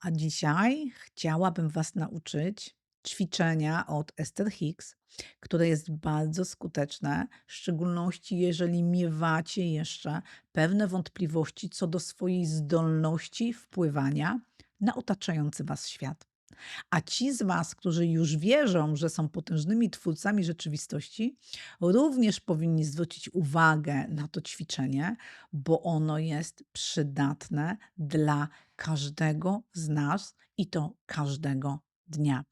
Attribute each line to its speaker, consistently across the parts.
Speaker 1: A dzisiaj chciałabym Was nauczyć ćwiczenia od Esther Hicks, które jest bardzo skuteczne, w szczególności jeżeli miewacie jeszcze pewne wątpliwości co do swojej zdolności wpływania na otaczający Was świat. A ci z Was, którzy już wierzą, że są potężnymi twórcami rzeczywistości, również powinni zwrócić uwagę na to ćwiczenie, bo ono jest przydatne dla każdego z nas i to każdego dnia.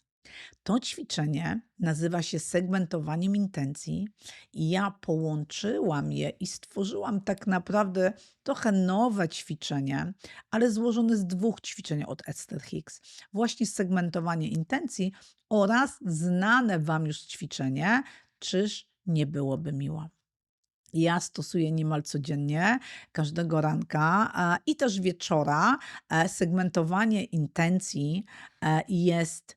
Speaker 1: To ćwiczenie nazywa się segmentowaniem intencji i ja połączyłam je i stworzyłam tak naprawdę trochę nowe ćwiczenie, ale złożone z dwóch ćwiczeń od Esther Hicks. Właśnie segmentowanie intencji oraz znane Wam już ćwiczenie, czyż nie byłoby miło. Ja stosuję niemal codziennie, każdego ranka e, i też wieczora. E, Segmentowanie intencji e, jest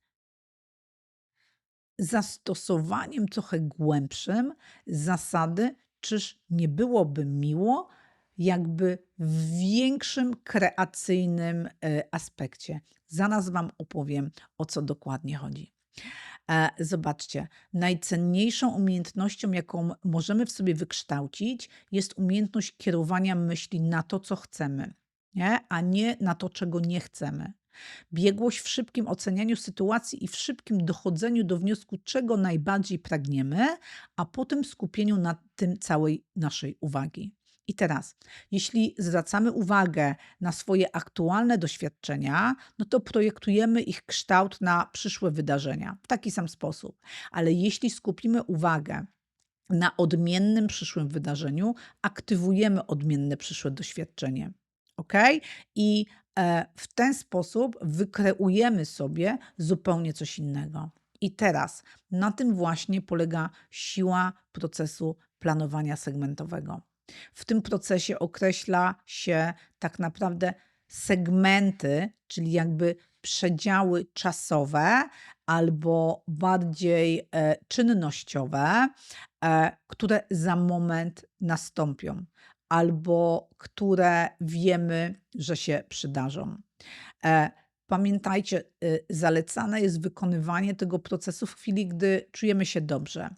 Speaker 1: zastosowaniem trochę głębszym zasady, czyż nie byłoby miło, jakby w większym kreacyjnym e, aspekcie. Zaraz Wam opowiem, o co dokładnie chodzi. E, Zobaczcie, najcenniejszą umiejętnością, jaką możemy w sobie wykształcić, jest umiejętność kierowania myśli na to, co chcemy, nie? a nie na to, czego nie chcemy. Biegłość w szybkim ocenianiu sytuacji i w szybkim dochodzeniu do wniosku, czego najbardziej pragniemy, a potem skupieniu na tym całej naszej uwagi. I teraz, jeśli zwracamy uwagę na swoje aktualne doświadczenia, no to projektujemy ich kształt na przyszłe wydarzenia w taki sam sposób. Ale jeśli skupimy uwagę na odmiennym przyszłym wydarzeniu, aktywujemy odmienne przyszłe doświadczenie. Ok? I w ten sposób wykreujemy sobie zupełnie coś innego. I teraz na tym właśnie polega siła procesu planowania segmentowego. W tym procesie określa się tak naprawdę segmenty, czyli jakby przedziały czasowe albo bardziej e, czynnościowe, e, które za moment nastąpią albo które wiemy, że się przydarzą. E, Pamiętajcie, y, zalecane jest wykonywanie tego procesu w chwili, gdy czujemy się dobrze.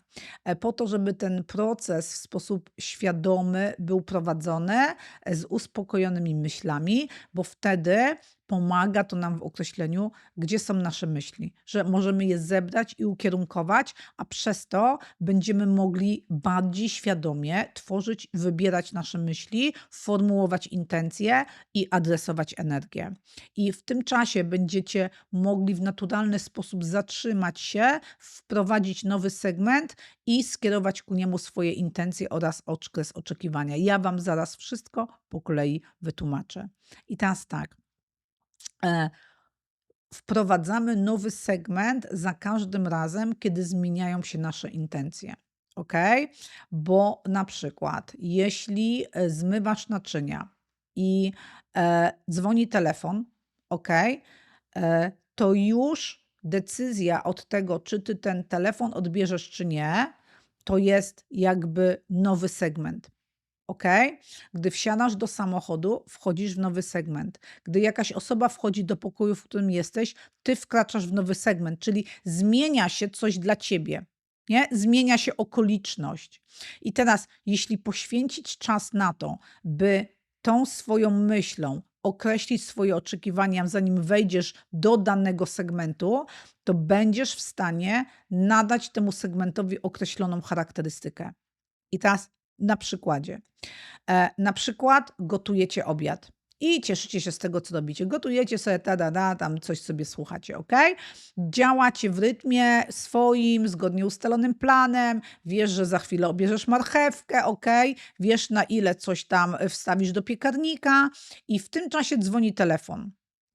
Speaker 1: E, po to, żeby ten proces w sposób świadomy był prowadzony e, z uspokojonymi myślami, bo wtedy pomaga to nam w określeniu, gdzie są nasze myśli, że możemy je zebrać i ukierunkować, a przez to będziemy mogli bardziej świadomie tworzyć, wybierać nasze myśli, formułować intencje i adresować energię. I w tym czasie będziecie mogli w naturalny sposób zatrzymać się, wprowadzić nowy segment i skierować ku niemu swoje intencje oraz okres oczekiwania. Ja Wam zaraz wszystko po kolei wytłumaczę. I teraz tak. E, wprowadzamy nowy segment za każdym razem, kiedy zmieniają się nasze intencje. Ok? Bo na przykład, jeśli e, zmywasz naczynia i e, dzwoni telefon, ok, e, to już decyzja od tego, czy ty ten telefon odbierzesz, czy nie, to jest jakby nowy segment. Ok? Gdy wsiadasz do samochodu, wchodzisz w nowy segment. Gdy jakaś osoba wchodzi do pokoju, w którym jesteś, ty wkraczasz w nowy segment, czyli zmienia się coś dla ciebie. Nie? Zmienia się okoliczność. I teraz, jeśli poświęcić czas na to, by tą swoją myślą określić swoje oczekiwania, zanim wejdziesz do danego segmentu, to będziesz w stanie nadać temu segmentowi określoną charakterystykę. I teraz na przykładzie. E, na przykład gotujecie obiad i cieszycie się z tego, co robicie. Gotujecie sobie, ta, da, da, tam coś sobie słuchacie, ok? Działacie w rytmie swoim, zgodnie ustalonym planem, wiesz, że za chwilę obierzesz marchewkę, ok? Wiesz, na ile coś tam wstawisz do piekarnika i w tym czasie dzwoni telefon.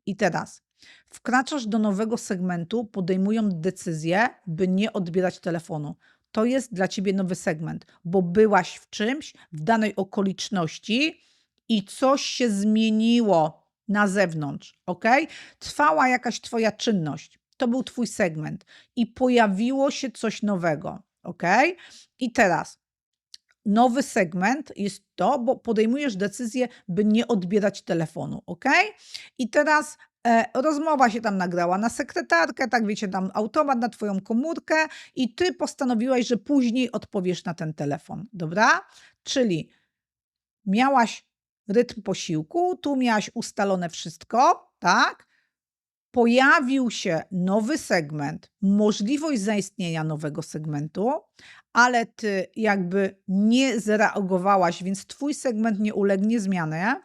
Speaker 1: I teraz wkraczasz do nowego segmentu, podejmują decyzję, by nie odbierać telefonu to jest dla ciebie nowy segment, bo byłaś w czymś, w danej okoliczności i coś się zmieniło na zewnątrz, ok? Trwała jakaś twoja czynność, to był twój segment i pojawiło się coś nowego, ok? I teraz nowy segment jest to, bo podejmujesz decyzję, by nie odbierać telefonu, ok? I teraz rozmowa się tam nagrała na sekretarkę, tak wiecie, tam automat na twoją komórkę i ty postanowiłaś, że później odpowiesz na ten telefon, dobra? Czyli miałaś rytm posiłku, tu miałaś ustalone wszystko, tak? Pojawił się nowy segment, możliwość zaistnienia nowego segmentu, ale ty jakby nie zareagowałaś, więc twój segment nie ulegnie zmianie,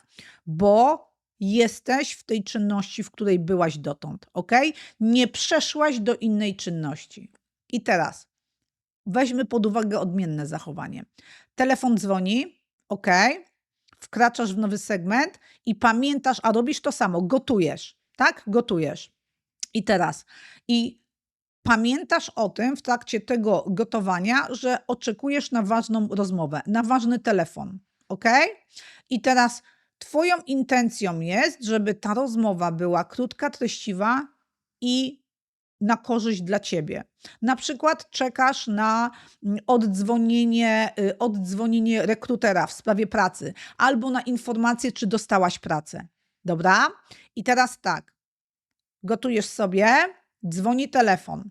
Speaker 1: bo jesteś w tej czynności, w której byłaś dotąd, ok? Nie przeszłaś do innej czynności. I teraz weźmy pod uwagę odmienne zachowanie. Telefon dzwoni, ok? Wkraczasz w nowy segment i pamiętasz, a robisz to samo, gotujesz, tak? Gotujesz. I teraz, i pamiętasz o tym w trakcie tego gotowania, że oczekujesz na ważną rozmowę, na ważny telefon, ok? I teraz Twoją intencją jest, żeby ta rozmowa była krótka, treściwa i na korzyść dla ciebie. Na przykład czekasz na mm, oddzwonienie, y, oddzwonienie rekrutera w sprawie pracy albo na informację, czy dostałaś pracę. Dobra? I teraz tak. Gotujesz sobie, dzwoni telefon.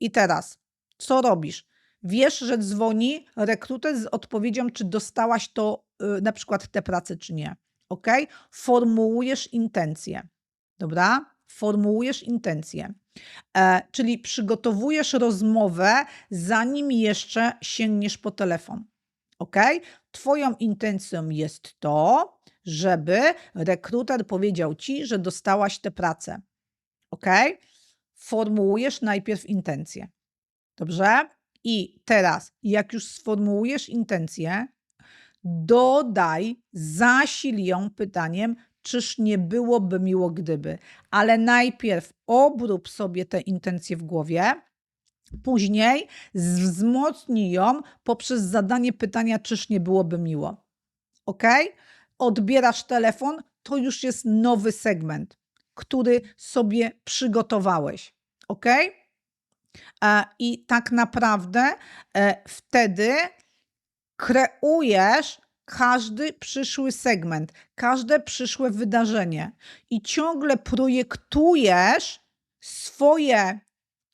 Speaker 1: I teraz, co robisz? Wiesz, że dzwoni rekruter z odpowiedzią, czy dostałaś to, y, na przykład tę pracę, czy nie ok? Formułujesz intencje, dobra? Formułujesz intencje, e, czyli przygotowujesz rozmowę, zanim jeszcze sięgniesz po telefon, ok? Twoją intencją jest to, żeby rekruter powiedział ci, że dostałaś tę pracę, ok? Formułujesz najpierw intencje, dobrze? I teraz, jak już sformułujesz intencje, dodaj, zasil ją pytaniem, czyż nie byłoby miło gdyby. Ale najpierw obrób sobie te intencje w głowie, później wzmocnij ją poprzez zadanie pytania, czyż nie byłoby miło. Ok? Odbierasz telefon, to już jest nowy segment, który sobie przygotowałeś. Ok? E, I tak naprawdę e, wtedy kreujesz każdy przyszły segment, każde przyszłe wydarzenie i ciągle projektujesz swoje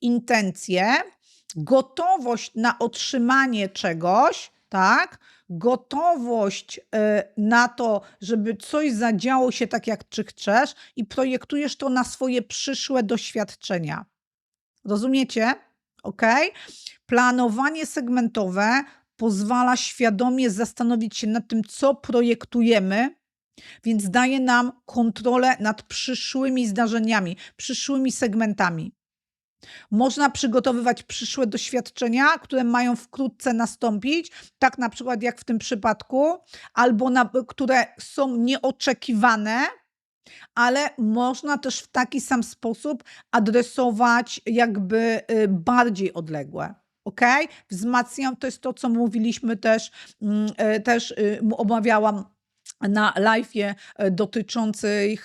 Speaker 1: intencje, gotowość na otrzymanie czegoś, tak? Gotowość y, na to, żeby coś zadziało się tak, jak czy chcesz, i projektujesz to na swoje przyszłe doświadczenia. Rozumiecie? Ok? Planowanie segmentowe pozwala świadomie zastanowić się nad tym, co projektujemy, więc daje nam kontrolę nad przyszłymi zdarzeniami, przyszłymi segmentami. Można przygotowywać przyszłe doświadczenia, które mają wkrótce nastąpić, tak na przykład jak w tym przypadku, albo na, które są nieoczekiwane, ale można też w taki sam sposób adresować jakby y, bardziej odległe ok? Wzmacniam, to jest to, co mówiliśmy też, mm, e, też y, omawiałam na live'ie e, dotyczącej,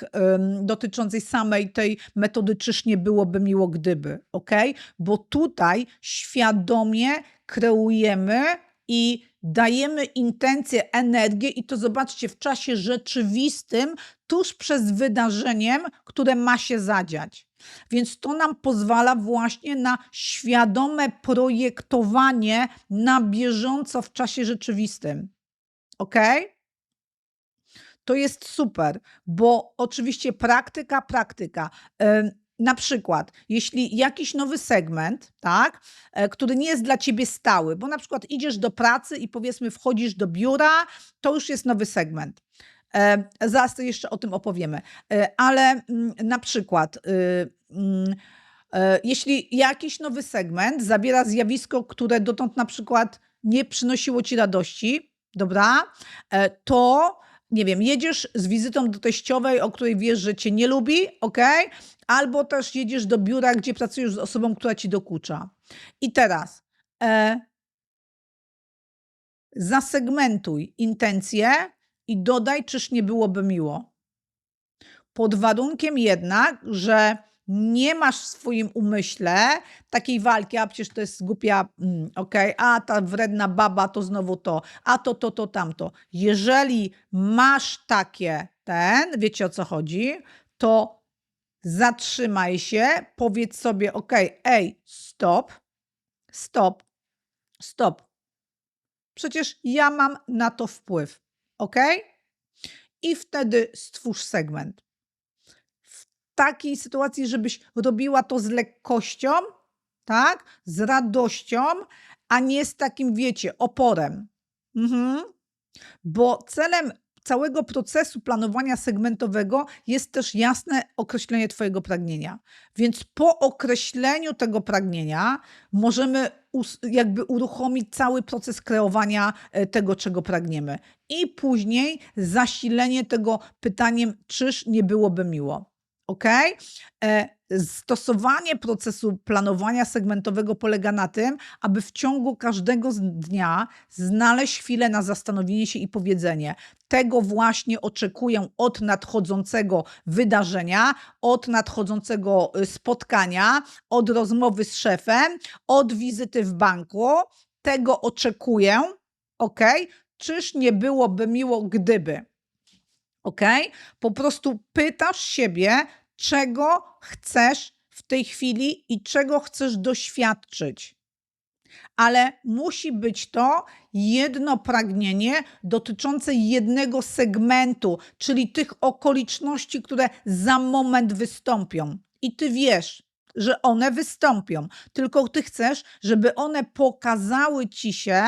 Speaker 1: dotyczącej samej tej metody, czyż nie byłoby miło gdyby, ok? Bo tutaj świadomie kreujemy i dajemy intencję, energię i to zobaczcie w czasie rzeczywistym, tuż przed wydarzeniem, które ma się zadziać. Więc to nam pozwala właśnie na świadome projektowanie na bieżąco w czasie rzeczywistym. Ok? To jest super, bo oczywiście praktyka, praktyka. Na przykład, jeśli jakiś nowy segment, tak, e, który nie jest dla ciebie stały, bo na przykład idziesz do pracy i powiedzmy wchodzisz do biura, to już jest nowy segment. E, zaraz jeszcze o tym opowiemy. E, ale mm, na przykład, y, mm, e, jeśli jakiś nowy segment zabiera zjawisko, które dotąd na przykład nie przynosiło ci radości, dobra, to nie wiem, jedziesz z wizytą do teściowej, o której wiesz, że cię nie lubi, ok? Albo też jedziesz do biura, gdzie pracujesz z osobą, która ci dokucza. I teraz e, zasegmentuj intencje i dodaj, czyż nie byłoby miło. Pod warunkiem jednak, że nie masz w swoim umyśle takiej walki, a przecież to jest głupia, mm, okej, okay, a ta wredna baba to znowu to, a to, to, to, tamto. Jeżeli masz takie ten, wiecie o co chodzi, to zatrzymaj się, powiedz sobie: „Okej, ej, stop, stop, stop. Przecież ja mam na to wpływ, okej?” I wtedy stwórz segment. W takiej sytuacji, żebyś robiła to z lekkością, tak, z radością, a nie z takim, wiecie, oporem. Mhm. Bo celem całego procesu planowania segmentowego jest też jasne określenie twojego pragnienia. Więc po określeniu tego pragnienia możemy jakby uruchomić cały proces kreowania, e, tego, czego pragniemy. I później zasilenie tego pytaniem: „Czyż nie byłoby miło?” Okej? E, stosowanie procesu planowania segmentowego polega na tym, aby w ciągu każdego dnia znaleźć chwilę na zastanowienie się i powiedzenie: „Tego właśnie oczekuję od nadchodzącego wydarzenia, od nadchodzącego, y, spotkania, od rozmowy z szefem, od wizyty w banku. Tego oczekuję, okej? Czyż nie byłoby miło, gdyby?” Okej? Po prostu pytasz siebie, czego chcesz w tej chwili i czego chcesz doświadczyć. Ale musi być to jedno pragnienie dotyczące jednego segmentu, czyli tych okoliczności, które za moment wystąpią. I ty wiesz, że one wystąpią, tylko ty chcesz, żeby one pokazały ci się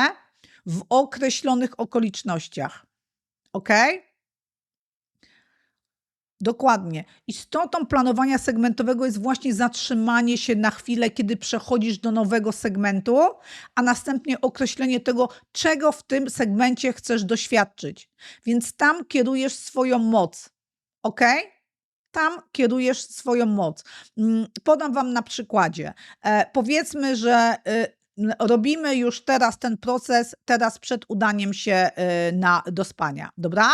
Speaker 1: w określonych okolicznościach. Okej? Dokładnie. Istotą planowania segmentowego jest właśnie zatrzymanie się na chwilę, kiedy przechodzisz do nowego segmentu, a następnie określenie tego, czego w tym segmencie chcesz doświadczyć. Więc tam kierujesz swoją moc. Okej? Tam kierujesz swoją moc. Mm, podam wam na przykładzie. E, powiedzmy, że, y, robimy już teraz ten proces, teraz przed udaniem się, y, na do spania, dobra?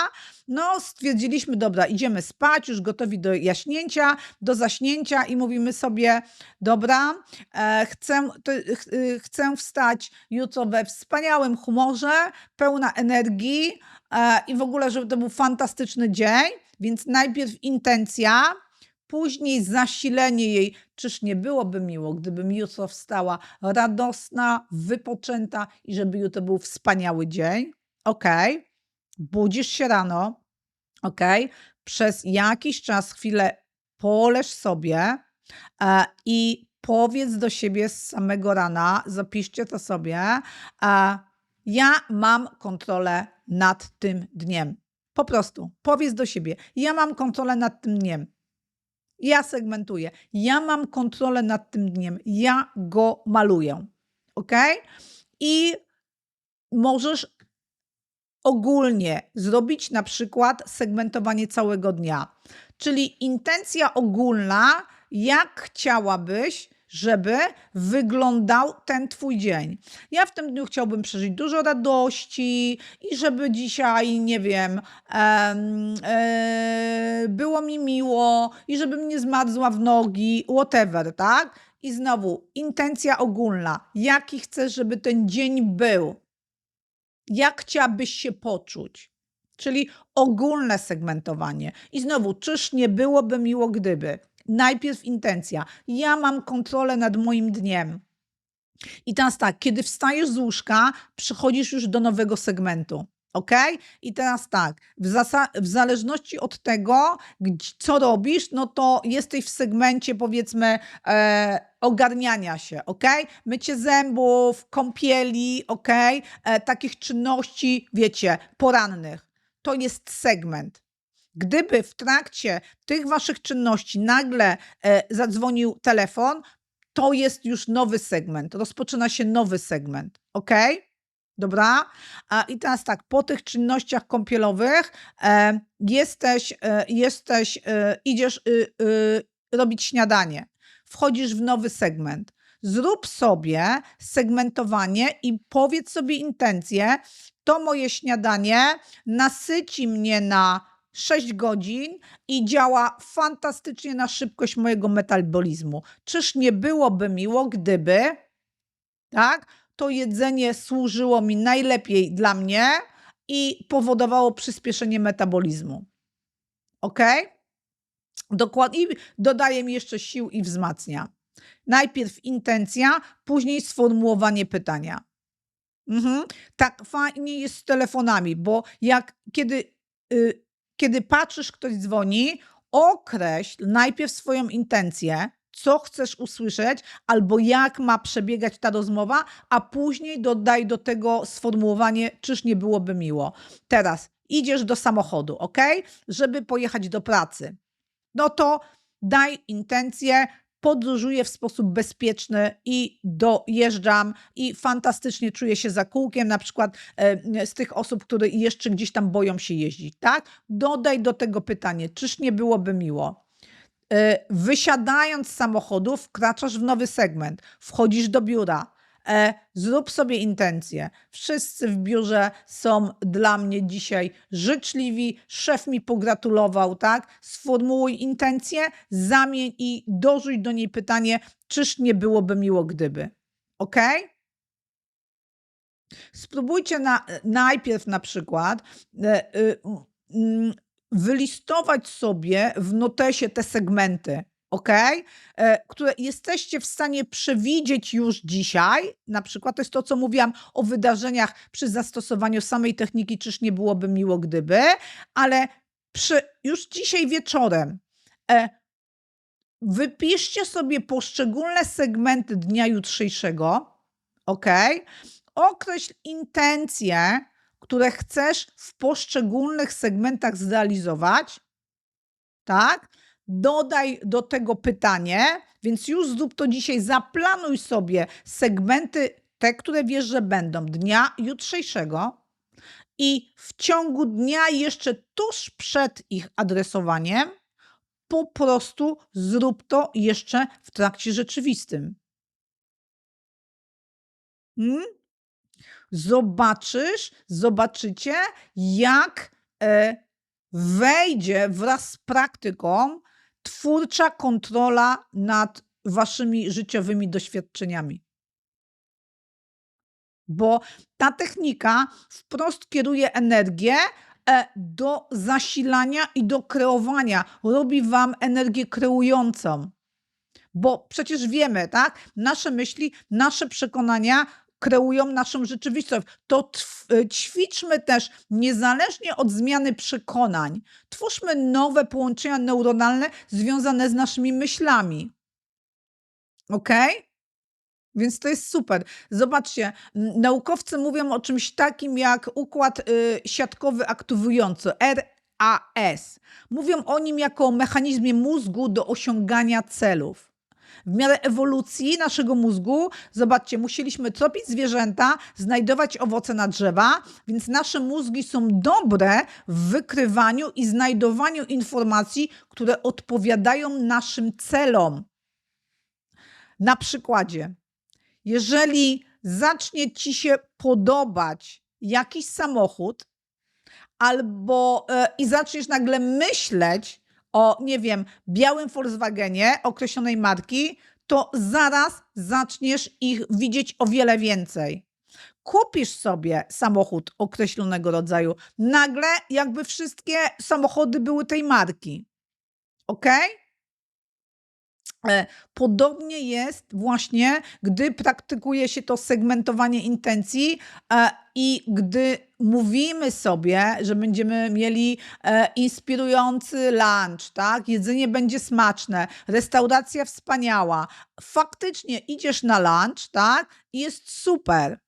Speaker 1: No, stwierdziliśmy: „Dobra, idziemy spać, już gotowi do jaśnięcia, do zaśnięcia” i mówimy sobie: „Dobra, e, chcę ty ch y, chcę wstać jutro we wspaniałym humorze, pełna energii, e, i w ogóle, żeby to był fantastyczny dzień”, więc najpierw intencja, później zasilenie jej: „Czyż nie byłoby miło, gdybym jutro wstała radosna, wypoczęta i żeby jutro był wspaniały dzień?” Okej. Budzisz się rano, okej? Przez jakiś czas, chwilę poleż sobie, e, i powiedz do siebie z samego rana, zapiszcie to sobie, e: „Ja mam kontrolę nad tym dniem”. Po prostu powiedz do siebie: „Ja mam kontrolę nad tym dniem. Ja segmentuję. Ja mam kontrolę nad tym dniem. Ja go maluję”. Okej? I możesz ogólnie zrobić na przykład segmentowanie całego dnia. Czyli intencja ogólna, jak chciałabyś, żeby wyglądał ten twój dzień. Ja w tym dniu chciałbym przeżyć dużo radości i żeby dzisiaj, nie wiem, em, e, było mi miło i żebym nie zmarzła w nogi, whatever, tak? I znowu intencja ogólna. Jaki chcesz, żeby ten dzień był? Jak chciałabyś się poczuć? Czyli ogólne segmentowanie. I znowu, czyż nie byłoby miło, gdyby? Najpierw intencja. Ja mam kontrolę nad moim dniem. I teraz tak, kiedy wstajesz z łóżka, przechodzisz już do nowego segmentu. Okej? I teraz tak, w w zależności od tego, co robisz, no to jesteś w segmencie, powiedzmy, e, ogarniania się, okej? Mycie zębów, kąpieli, okej? E, takich czynności, wiecie, porannych. To jest segment. Gdyby w trakcie tych waszych czynności nagle, e, zadzwonił telefon, to jest już nowy segment. Rozpoczyna się nowy segment. Okej? Dobra? A, i teraz tak, po tych czynnościach kąpielowych, e, jesteś, e, jesteś, idziesz, y, y, robić śniadanie. Wchodzisz w nowy segment. Zrób sobie segmentowanie i powiedz sobie intencję: „To moje śniadanie nasyci mnie na 6 godzin i działa fantastycznie na szybkość mojego metabolizmu. Czyż nie byłoby miło, gdyby” tak? „to jedzenie służyło mi najlepiej dla mnie i powodowało przyspieszenie metabolizmu”. Okej? Dokładnie. I dodaje mi jeszcze sił i wzmacnia. Najpierw intencja, później sformułowanie pytania. Mhm. Tak fajnie jest z telefonami, bo jak kiedy, y, kiedy patrzysz, ktoś dzwoni, określ najpierw swoją intencję, co chcesz usłyszeć, albo jak ma przebiegać ta rozmowa, a później dodaj do tego sformułowanie, czyż nie byłoby miło. Teraz idziesz do samochodu, ok? Żeby pojechać do pracy. No to daj intencję, podróżuję w sposób bezpieczny i dojeżdżam i fantastycznie czuję się za kółkiem, na przykład z tych osób, które jeszcze gdzieś tam boją się jeździć, tak? Dodaj do tego pytanie, czyż nie byłoby miło? E, Wysiadając z samochodu, wkraczasz w nowy segment, wchodzisz do biura. E, zrób sobie intencję. Wszyscy w biurze są dla mnie dzisiaj życzliwi. Szef mi pogratulował, tak? Sformułuj intencję, zamień i dorzuć do niej pytanie, czyż nie byłoby miło, gdyby. Ok? Spróbujcie na, najpierw na przykład e, y, mm, wylistować sobie w notesie te segmenty, ok? E, które jesteście w stanie przewidzieć już dzisiaj. Na przykład to jest to, co mówiłam o wydarzeniach przy zastosowaniu samej techniki, czyż nie byłoby miło, gdyby, ale przy, już dzisiaj wieczorem e, wypiszcie sobie poszczególne segmenty dnia jutrzejszego, ok? Określ intencje, które chcesz w poszczególnych segmentach zrealizować, tak? Dodaj do tego pytanie, więc już zrób to dzisiaj. Zaplanuj sobie segmenty, te, które wiesz, że będą dnia jutrzejszego i w ciągu dnia, jeszcze tuż przed ich adresowaniem, po prostu zrób to jeszcze w trakcie rzeczywistym. Hmm? Zobaczysz, zobaczycie, jak e, wejdzie wraz z praktyką twórcza kontrola nad waszymi życiowymi doświadczeniami. Bo ta technika wprost kieruje energię e, do zasilania i do kreowania. Robi wam energię kreującą. Bo przecież wiemy, tak? Nasze myśli, nasze przekonania kreują naszą rzeczywistość. To y, ćwiczmy też niezależnie od zmiany przekonań. Twórzmy nowe połączenia neuronalne związane z naszymi myślami. Ok? Więc to jest super. Zobaczcie, naukowcy mówią o czymś takim jak układ y, siatkowy aktywujący RAS. Mówią o nim jako o mechanizmie mózgu do osiągania celów. W miarę ewolucji naszego mózgu, zobaczcie, musieliśmy tropić zwierzęta, znajdować owoce na drzewa, więc nasze mózgi są dobre w wykrywaniu i znajdowaniu informacji, które odpowiadają naszym celom. Na przykładzie, jeżeli zacznie ci się podobać jakiś samochód, albo e, i zaczniesz nagle myśleć, o, nie wiem, białym Volkswagenie określonej marki, to zaraz zaczniesz ich widzieć o wiele więcej. Kupisz sobie samochód określonego rodzaju, nagle jakby wszystkie samochody były tej marki. Ok? E, podobnie jest właśnie, gdy praktykuje się to segmentowanie intencji e, i gdy mówimy sobie, że będziemy mieli e, inspirujący lunch, tak? Jedzenie będzie smaczne, restauracja wspaniała. Faktycznie idziesz na lunch, tak? I jest super.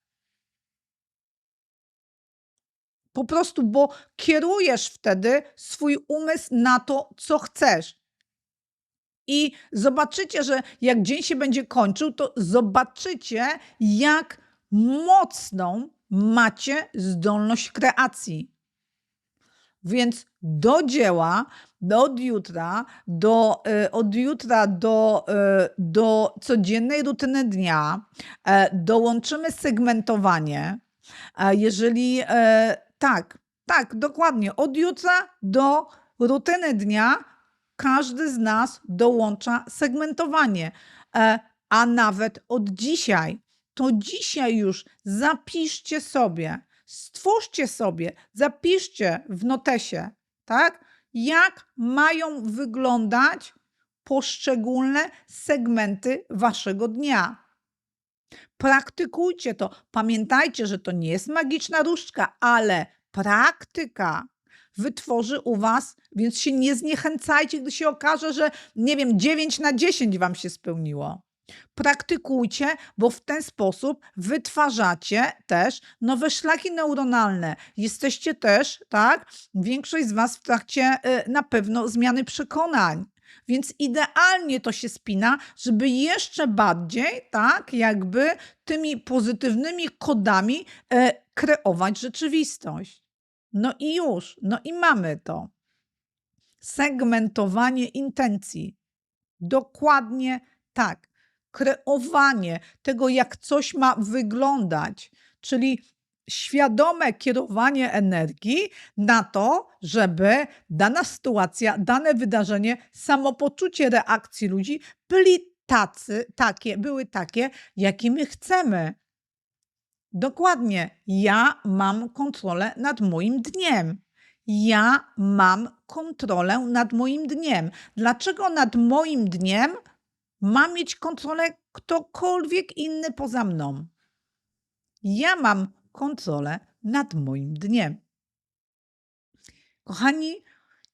Speaker 1: Po prostu, bo kierujesz wtedy swój umysł na to, co chcesz. I zobaczycie, że jak dzień się będzie kończył, to zobaczycie, jak mocną macie zdolność kreacji. Więc do dzieła, do od jutra, do, y, od jutra do, y, do codziennej rutyny dnia e, dołączymy segmentowanie. Jeżeli e, tak, tak, dokładnie, od jutra do rutyny dnia każdy z nas dołącza segmentowanie, e, a nawet od dzisiaj. To dzisiaj już zapiszcie sobie, stwórzcie sobie, zapiszcie w notesie, tak? jak mają wyglądać poszczególne segmenty waszego dnia. Praktykujcie to. Pamiętajcie, że to nie jest magiczna różdżka, ale praktyka wytworzy u was, więc się nie zniechęcajcie, gdy się okaże, że nie wiem, 9 na 10 wam się spełniło. Praktykujcie, bo w ten sposób wytwarzacie też nowe szlaki neuronalne. Jesteście też, tak, większość z was w trakcie y, na pewno zmiany przekonań. Więc idealnie to się spina, żeby jeszcze bardziej, tak, jakby tymi pozytywnymi kodami e, kreować rzeczywistość. No i już, no i mamy to. Segmentowanie intencji. Dokładnie tak. Kreowanie tego, jak coś ma wyglądać, czyli świadome kierowanie energii na to, żeby dana sytuacja, dane wydarzenie, samopoczucie reakcji ludzi byli tacy, takie, były takie, jakimi chcemy. Dokładnie. Ja mam kontrolę nad moim dniem. Ja mam kontrolę nad moim dniem. Dlaczego nad moim dniem ma mieć kontrolę ktokolwiek inny poza mną? Ja mam kontrolę nad moim dniem. Kochani,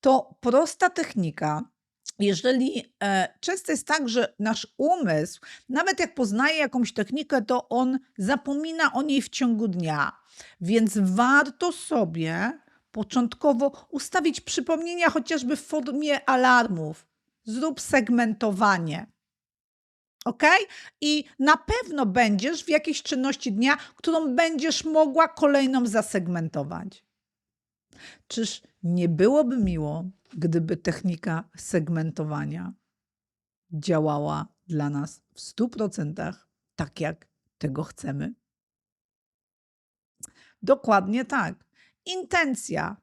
Speaker 1: to prosta technika. Jeżeli e, często jest tak, że nasz umysł, nawet jak poznaje jakąś technikę, to on zapomina o niej w ciągu dnia. Więc warto sobie początkowo ustawić przypomnienia chociażby w formie alarmów. Zrób segmentowanie. Ok? I na pewno będziesz w jakiejś czynności dnia, którą będziesz mogła kolejną zasegmentować. Czyż nie byłoby miło, gdyby technika segmentowania działała dla nas w 100% tak, jak tego chcemy? Dokładnie tak. Intencja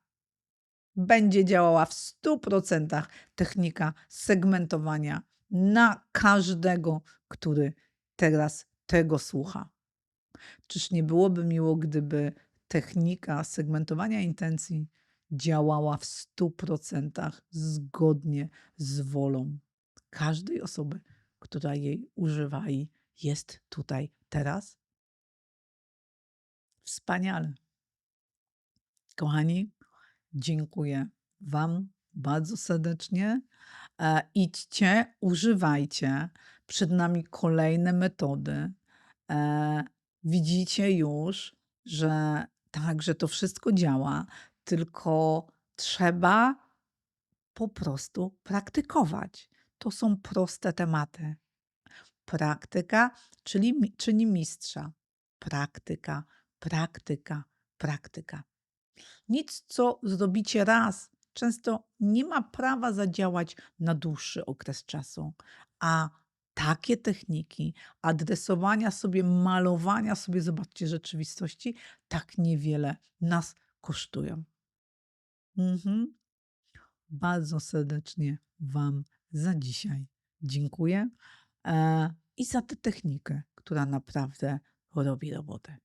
Speaker 1: będzie działała w 100% technika segmentowania na każdego, który teraz tego słucha. Czyż nie byłoby miło, gdyby technika segmentowania intencji działała w 100% zgodnie z wolą każdej osoby, która jej używa i jest tutaj teraz? Wspaniale. Kochani, dziękuję Wam bardzo serdecznie. E, idźcie, używajcie. Przed nami kolejne metody. E, widzicie już, że tak, że to wszystko działa, tylko trzeba po prostu praktykować. To są proste tematy. Praktyka, czyli czyni mistrza. Praktyka, praktyka, praktyka. Nic, co zrobicie raz, często nie ma prawa zadziałać na dłuższy okres czasu, a takie techniki adresowania sobie, malowania sobie, zobaczcie, rzeczywistości, tak niewiele nas kosztują. Mhm. Bardzo serdecznie Wam za dzisiaj dziękuję e, i za tę technikę, która naprawdę robi robotę.